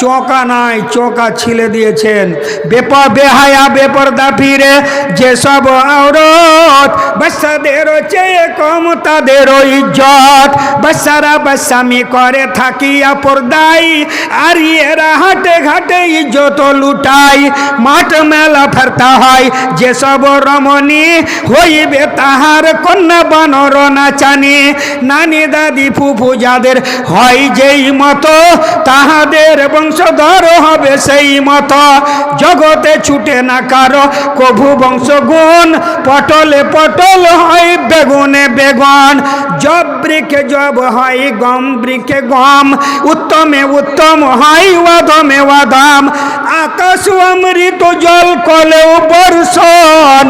চোকা নাই, চোকা ছিলে দিয়েছেন। বেপর বেহায়া বেপরদা ফিরে, যেসব আওরত বাচ্চাদেরও চেয়ে কম তাদেরও ইজ্জত। বাচ্চারা বাচ্চামি করে, থাকিয়া পর্দাই আর এরা হাটে ঘাটে ইজ্জত লুটাই। মাঠ মেলা ফেরতা হয়, যেসব রমণী হইবে তাহার কন্যা বানর নাচানি। নানি দাদি ফুফু যাদের হয় যেই মতো, তাহাদের বংশধর হবে সেই মতো। জগতে ছুটে না কারও কভু বংশগুণ। পটলে পটল হয় বেগুনে বেগুন। জব বৃক্ষে জব হয় গম বৃক্ষে গম। উত্তমে উত্তম হয় ওয়াদমে ওয়াদাম আকাশ অমৃত জল কলেও বর্ষণ।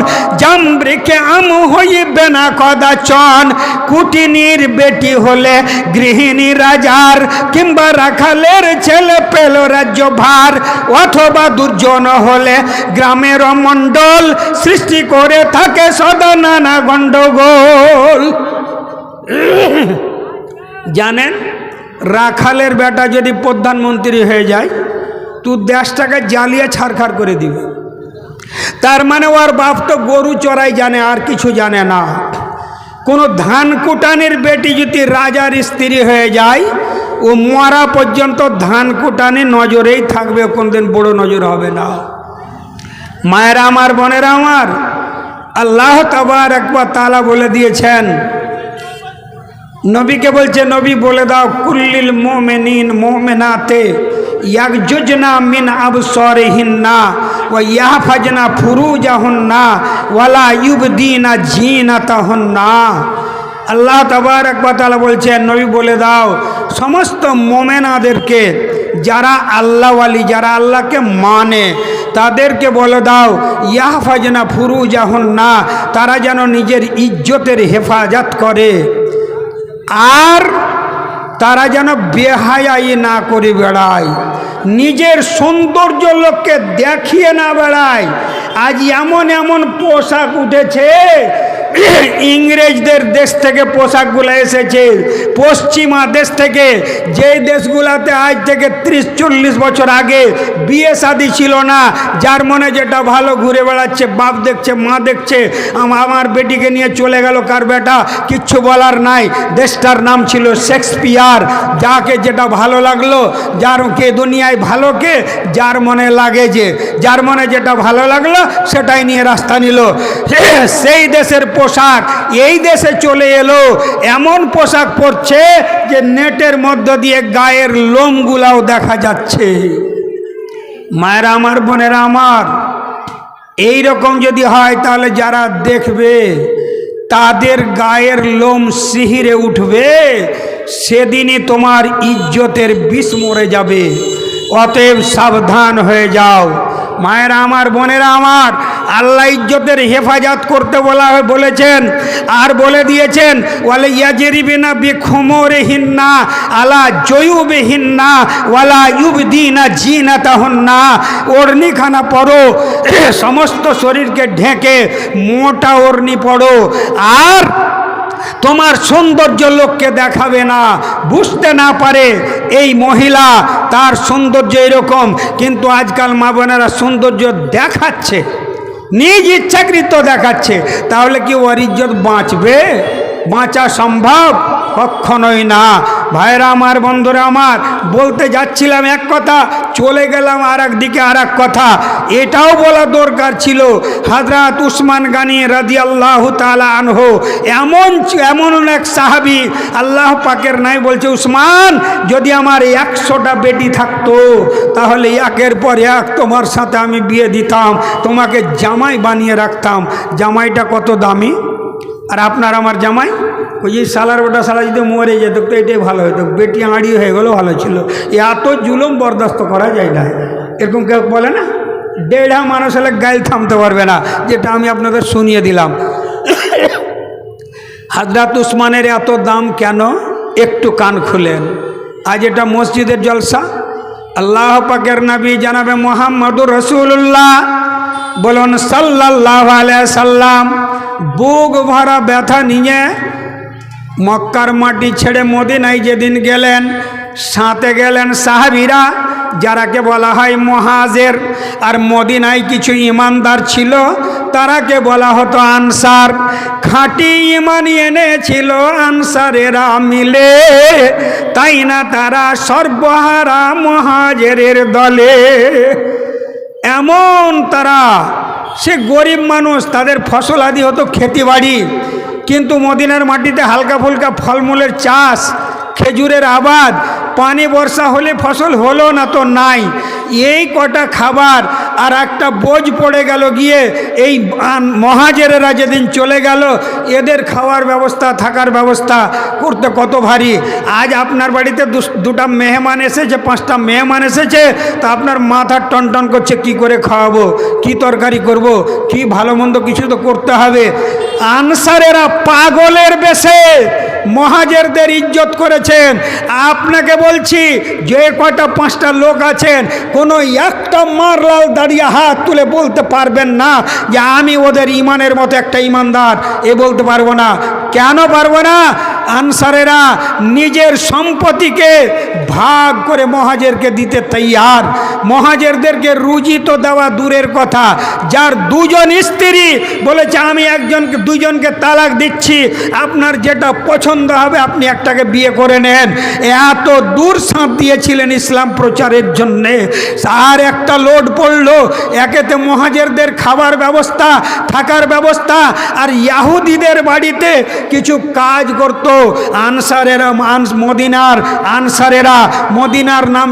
বৃক্ষে আম হইবে না কদাচন। কুটিনির বেটি হলে গৃহিণী রাজার, কিংবা রাখালের ছেলে পেল রাজ্য ভার অথবা দুর্জন হলে গ্রামের মণ্ডল সৃষ্টি করে থাকে সদা নানা গণ্ডগোল। জানেন, রাখালের বেটা যদি প্রধানমন্ত্রী হয়ে যায় তুই দেশটাকে জ্বালিয়ে ছাড়খাড় করে দিবে। তার মানে ওর বাপ তো গরু চড়াই জানে, আর কিছু জানে না। কোনো ধান কুটানের বেটি যদি রাজার স্ত্রী হয়ে যায়, ও মরা পর্যন্ত ধান কুটানি নজরেই থাকবে, কোনদিন বড় নজর হবে না। মায়েরা আমার, বোনেরা আমার, আল্লাহ তাবার একবার তালা বলে দিয়েছেন, নবীকে বলছে, নবী বলে দাও, কুল্লিল মোমেনিন মোমেনাতে ইয়াক যোজনা মিন আবসরহিন্না ও ইয়াহফাজনা ফুরুজাহুন্না ওয়ালা ইউবদিনা জিনাতাহুন্না। আল্লাহ তাবার একবার বলছেন নবী বলে দাও, সমস্ত মোমেনাদেরকে, যারা আল্লাহ আল্লাহওয়ালি, যারা আল্লাহকে মানে তাদেরকে বলে দাও, ইয়াহফাজনা ফুরুজাহুন্না, তারা যেন নিজের ইজ্জতের হেফাজত করে। আর তারা যেন বেহায়াই না করে বেড়ায়। নিজের সৌন্দর্য লোককে দেখিয়ে না বেড়ায়। আজ এমন এমন পোশাক উঠেছে ইংরেজদের দেশ থেকে পোশাকগুলো এসেছে। পশ্চিমা দেশ থেকে যেই দেশগুলাতে আজ থেকে ত্রিশ, চল্লিশ বছর আগে বিয়ে শাদি ছিল না, যার মনে যেটা ভালো ঘুরে বেড়াচ্ছে, বাপ দেখছে, মা দেখছে আমার বেটিকে নিয়ে চলে গেল কার বেটা? কিচ্ছু বলার নাই। দেশটার নাম ছিল শেক্সপিয়ার। যাকে যেটা ভালো লাগল, যার কে দুনিয়ায় ভালো কে, যার মনে লাগে যে, যার মনে যেটা ভালো লাগল, সেটাই নিয়ে রাস্তা নিল। সেই দেশের পোশাক এই দেশে চলে এলো, এমন পোশাক পরছে যে নেটের মধ্য দিয়ে গায়ের লোমগুলাও দেখা যাচ্ছে। মায়েরা আমার, বোনেরা আমার, এই রকম যদি হয় তাহলে যারা দেখবে, তাদের গায়ের লোম শিহিরে উঠবে, সেদিনই তোমার ইজ্জতের বিষ মরে যাবে। অতএব সাবধান হয়ে যাও। মায়েরা আমার, বোনেরা আমার, আল্লাহ ইজ্জতের হেফাজত করতে বলা বলেছেন, আর বলে দিয়েছেন ওয়ালে ইয়াজেরিবিনা বেখমরে হিন্না আলা জয়ুবে হিন্না ওয়ালা ইউবদিনা জিনা তাহন্না ওড়নিখানা পড়ো, সমস্ত শরীরকে ঢেকে, মোটা ওড়নি পড়ো, আর তোমার সৌন্দর্য লোককে দেখাবে না, বুঝতে না পারে এই মহিলা তার সৌন্দর্য এরকম, কিন্তু আজকাল মা বোনেরা সৌন্দর্য দেখাচ্ছে, নিজ ইচ্ছাকৃত দেখাচ্ছে, তাহলে কি ওর ইজ্জত বাঁচবে? বাঁচা সম্ভব? কখনোই না। ভাইরা আমার, বন্ধুরা আমার, বলতে যাচ্ছিলাম এক কথা, চলে গেলাম আর দিকে আর কথা। এটাও বলা দরকার ছিল, হাজরাত উসমান গানি রাদি আল্লাহ তালা আনহো, এমন এমন এক সাহাবি, আল্লাহ পাকের নাই বলছে, উসমান, যদি আমার একশোটা বেটি থাকতো, তাহলে একের পর এক তোমার সাথে আমি বিয়ে দিতাম, তোমাকে জামাই বানিয়ে রাখতাম। জামাইটা কত দামি? আর আপনার আমার জামাই? ওই যে সালার ওটা সালা যদি মরে যেত, তো এটাই ভালো হতো বেটি আড়ি হয়ে গেলেও ভালো ছিল। এত জুলুম বরদাস্ত করা যায় না। এরকম কেউ বলে না? দেড়া মানুষ হলে গাইল থামতে পারবে না, যেটা আমি আপনাদের শুনিয়ে দিলাম। হাজরাত উসমানের এত দাম কেন? একটু কান খুলেন। আজ এটা মসজিদের জলসা। আল্লাহ পাকের নবী জানাবে মোহাম্মদুর রসুল্লাহ বলুন সাল্লাহ সাল্লাম, বুক ভরা ব্যথা নিয়ে মক্কার মাটি ছেড়ে মদিনায় যেদিন গেলেন, সাঁতে গেলেন সাহাবিরা, যারাকে বলা হয় মহাজের। আর মদিনায় কিছু ইমানদার ছিল, তারাকে বলা হতো আনসার। খাঁটি ইমান এনেছিল আনসারেরা মিলে, তাই না তারা সর্বহারা মহাজের দলে? এমন তারা, সে গরিব মানুষ, তাদের ফসল আদি হতো খেতিবাড়ি। কিন্তু মদিনার মাটিতে হালকা ফুলকা ফলমূলের চাষ, খেজুরের আবাদ, পানি বর্ষা হলে ফসল হলো না তো নাই। এই কটা খাবার আর একটা বোঝ পড়ে গেল গিয়ে, এই মহাজেরেরা যেদিন চলে গেল, এদের খাওয়ার ব্যবস্থা, থাকার ব্যবস্থা করতে কত ভারী। আজ আপনার বাড়িতে দুটা মেহমান এসেছে, পাঁচটা মেহমান এসেছে, তা আপনার মাথা টন টন করছে, কি করে খাওয়াবো, কি তরকারি করব, কি ভালো মন্দ কিছু তো করতে হবে। আনসারেরা পাগলের বেশে। মহাজেরদের ইজ্জত করেছেন। আপনাকে বলছি, যে কটা পাঁচটা লোক আছেন, কোনো একটা মারলাল দাঁড়িয়ে হাত তুলে বলতে পারবেন না যে আমি ওদের ইমানের মতো একটা ইমানদার। এ বলতে পারব না। কেন পারব না? আনসারেরা নিজের সম্পত্তিকে ভাগ করে মহাজেরকে দিতে তৈয়ার। মহাজেরদেরকে রুজি তো দেওয়া দূরের কথা। যার দুজন স্ত্রী বলেছে, আমি একজনকে, দুজনকে তালাক দিচ্ছি। আপনার যেটা পছন্দ হবে, আপনি একটাকে বিয়ে করে নেন। এত দূর সাঁত দিয়েছিলেন ইসলাম প্রচারের জন্যে। আর একটা লোড পড়ল, একেতে মহাজেরদের খাবার ব্যবস্থা, থাকার ব্যবস্থা, আর ইয়াহুদিদের বাড়িতে কিছু কাজ করতো। আনসারেরা, আনস মদিনার আনসারেরা, মদিনার নাম